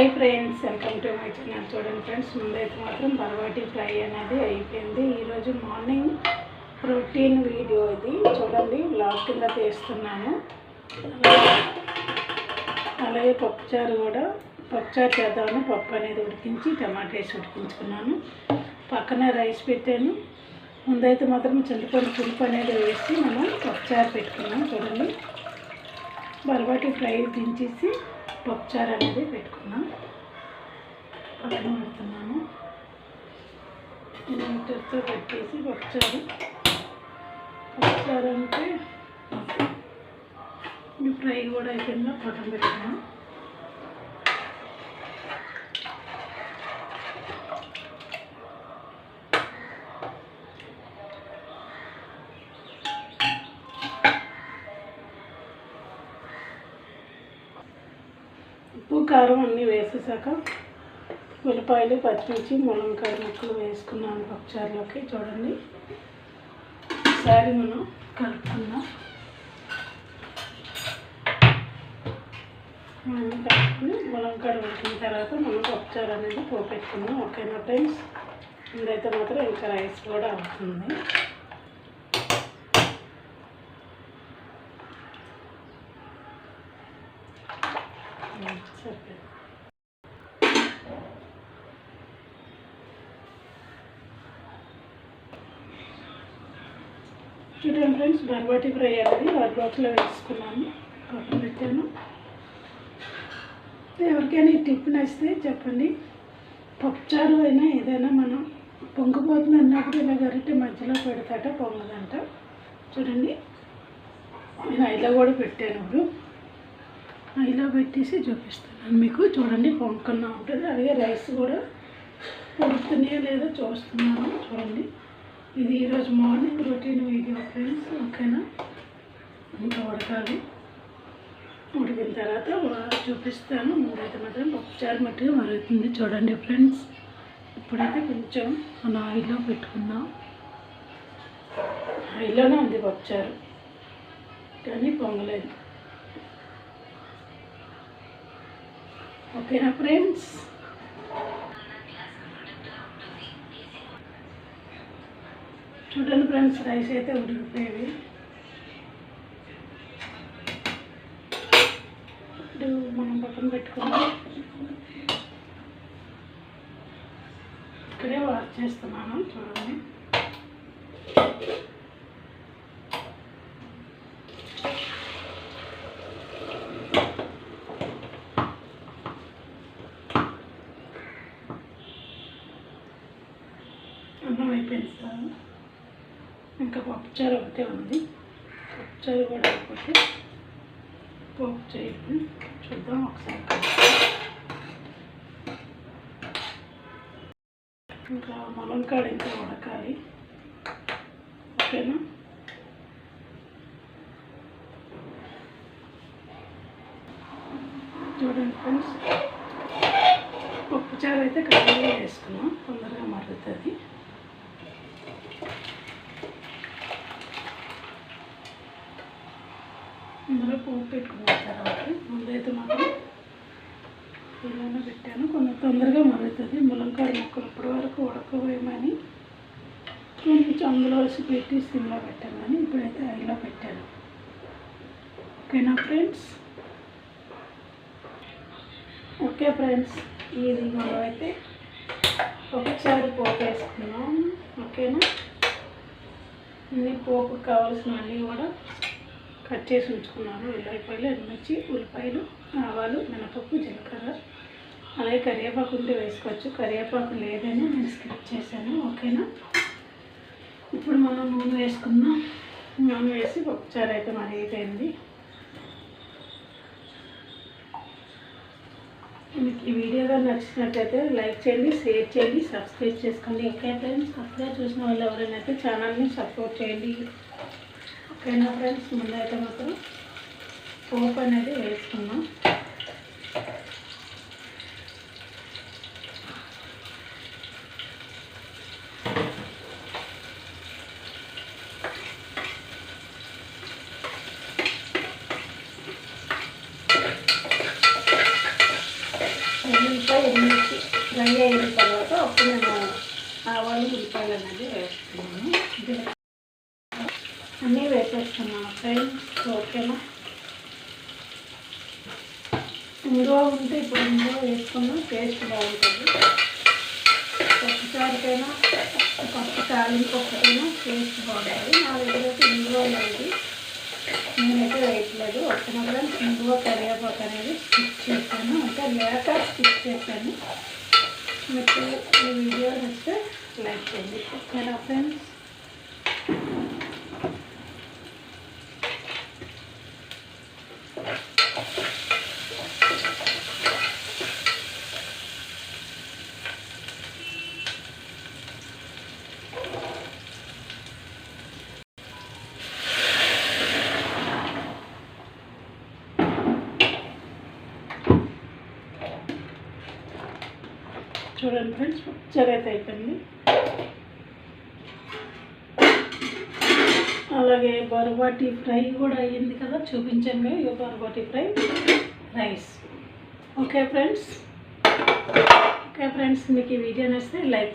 Hi friends welcome to my channel. చూడండి friends ముందైతే మాత్రం బర్వాటి ఫ్రై అనేది అయిపోయింది. ఈరోజు మార్నింగ్ రొటీన్ వీడియో ఇది. చూడండి బ్లాగ్ కింద తీస్తున్నాను అలాగే పప్పుచారు కూడా. పప్పుచారు చేద్దామని పప్పు అనేది ఉడికించి టమాటా వేసి ఉడికించుకున్నాను. పక్కన రైస్ పెట్టాను. ముందైతే మాత్రం చింతపండు పులుపు అనేది వేసి మనం పప్పుచారు పెట్టుకున్నాం. చూడండి బర్వాటి ఫ్రై దించేసి పప్పుచారు అనేది పెట్టుకున్నాం. పక్కన పెడుతున్నాను. మీటర్తో పెట్టేసి పప్పుచారు. పప్పుచారు అంటే ఫ్రై కూడా అయిపోయిందా? పక్కన పెట్టుకున్నాం. ఉప్పు కారం అన్నీ వేసేసాక ఉల్లిపాయలు పచ్చిమిర్చి ములంకాయ ముక్కలు వేసుకున్నాను పప్పుచారులోకి. చూడండి. ఒకసారి మనం కలుపుకుందాం. మనం కలుపుకుని ములంకాయ ఉడికిన తర్వాత మనం పప్పుచారు అనేది పోపెట్టుకుందాం. ఓకేనా ఫ్రెండ్స్? ఇదైతే మాత్రం ఇంకా రైస్ కూడా అవుతుంది. చూడండి ఫ్రెండ్స్ బర్బాటి ఫ్రై అనేది బర్బాటిలో వేసుకున్నాను. పక్కన పెట్టాను. ఎవరికైనా ఈ టిప్ నచ్చితే చెప్పండి. పప్పుచారు అయినా ఏదైనా మనం పొంగిపోతుంది అన్నప్పుడు ఇలా గరిటె మధ్యలో పెడతాట పొంగదంట. చూడండి. నేను ఐలో కూడా పెట్టాను ఇప్పుడు. ఐలో పెట్టేసి చూపిస్తున్నాను మీకు. చూడండి పొంగకుండా ఉంటుంది. అలాగే రైస్ కూడా పొడుతున్నాయో లేదో చూస్తున్నాను. చూడండి. ఇది ఈరోజు మార్నింగ్ రొటీన్ వీడియో ఫ్రెండ్స్ ఓకేనా? ఇంకా ఉడకాలి. ఉడికిన తర్వాత చూపిస్తాను. ముందైతే మాత్రం పప్పుచారు మట్టిగా మరుగుతుంది చూడండి ఫ్రెండ్స్. ఇప్పుడైతే కొంచెం మన ఆయిల్లో పెట్టుకుందాం. ఆయిల్లోనే ఉంది పప్పుచారు కానీ పొంగలేదు. ఓకేనా ఫ్రెండ్స్? చూడండి ఫ్రెండ్స్ రైస్ అయితే ఉడికిపోయేవి ఇప్పుడు మనం పక్కన పెట్టుకున్నాం ఇక్కడే వాష్ చేస్తున్నాను చూడండి అన్నం అయిపోయింది సార్ ఇంకా పప్పుచారు ఒకటే ఉంది. పప్పుచారు కూడా ఒకటి. పోపు చేయండి. చూద్దాం ఒకసారి ఇంకా ములంకాడ ఇంకా ఉడకాలి. ఓకేనా? చూడండి ఫ్రెండ్స్. పప్పుచారు అయితే కర్రీలో వేసుకున్నాం. తొందరగా మరుగుతుంది. ఇందులో పోపు పెట్టుకున్న తర్వాత ముందైతే మాత్రం ఇలానే పెట్టాను. కొంచెం తొందరగా మరుగుతుంది ములంకాయ ముక్కలు ఇప్పటి వరకు ఉడకవేయమని కొంచెం అందులో వేసి పెట్టి సిమ్లో పెట్టాను కానీ ఇప్పుడైతే ఐలో పెట్టాను. ఓకేనా ఫ్రెండ్స్? ఓకే ఫ్రెండ్స్ ఇది మనం అయితే ఒకసారి పోపు వేసుకున్నాం. ఓకేనా? అన్ని పోపు కావాల్సినవన్నీ కూడా కట్ చేసి ఉంచుకున్నాను ఉల్లిపాయలు ఎండుమిర్చి ఉల్లిపాయలు ఆవాలు మినపప్పు జీలకర్ర అలాగే కరివేపాకు ఉంటే వేసుకోవచ్చు. కరివేపాకు లేదని నేను స్కిప్ చేశాను ఓకేనా? ఇప్పుడు మనం నూనె వేసుకుందాం. నూనె వేసి పప్పుచారు అయితే మరి అయిపోయింది. మీకు ఈ వీడియో కానీ నచ్చినట్లయితే లైక్ చేయండి షేర్ చేయండి సబ్స్క్రైబ్ చేసుకోండి. ఓకే ఫ్రెండ్స్ కొత్తగా చూసిన వాళ్ళు ఎవరైనా అయితే ఛానల్ని సపోర్ట్ చేయండి. ఓకేనా ఫ్రెండ్స్? ముందైతే మాత్రం పోపు అనేది వేసుకున్నాం ఎన్నిటి ఫ్రై అయిన తర్వాత అప్పుడు నేను ఆవాలు ఉల్లిపాయలు అనేది వేస్తున్నాను అన్నీ వేసేస్తున్నాను ఫ్రెండ్స్ ఓకేనా ఇందులో ఉంటే ఇప్పుడు ఇందులో వేసుకున్నా టేస్ట్ బాగుంటుంది. పప్పుచారుకైనా పప్పు తాలింపైనా టేస్ట్ బాగుంటుంది. నా దగ్గర అయితే ఇంగువ లేదు నేనైతే వేయట్లేదు. వచ్చినప్పుడు ఇందులో కరివేపాకు అనేది స్టిచ్ చేశాను. అంటే లేక స్టిచ్ చేశాను. మీకు ఈ వీడియో నచ్చితే లైక్ చేయండి. ఓకేనా ఫ్రెండ్స్ చూడండి ఫ్రెండ్స్ పిక్చర్ అయితే అయిపోయింది. అలాగే బరుబాటి ఫ్రై కూడా అయ్యింది కదా చూపించండి ఇక బరుబాటి fry rice. Okay friends? Okay friends మీకు ఈ వీడియో నచ్చితే లైక్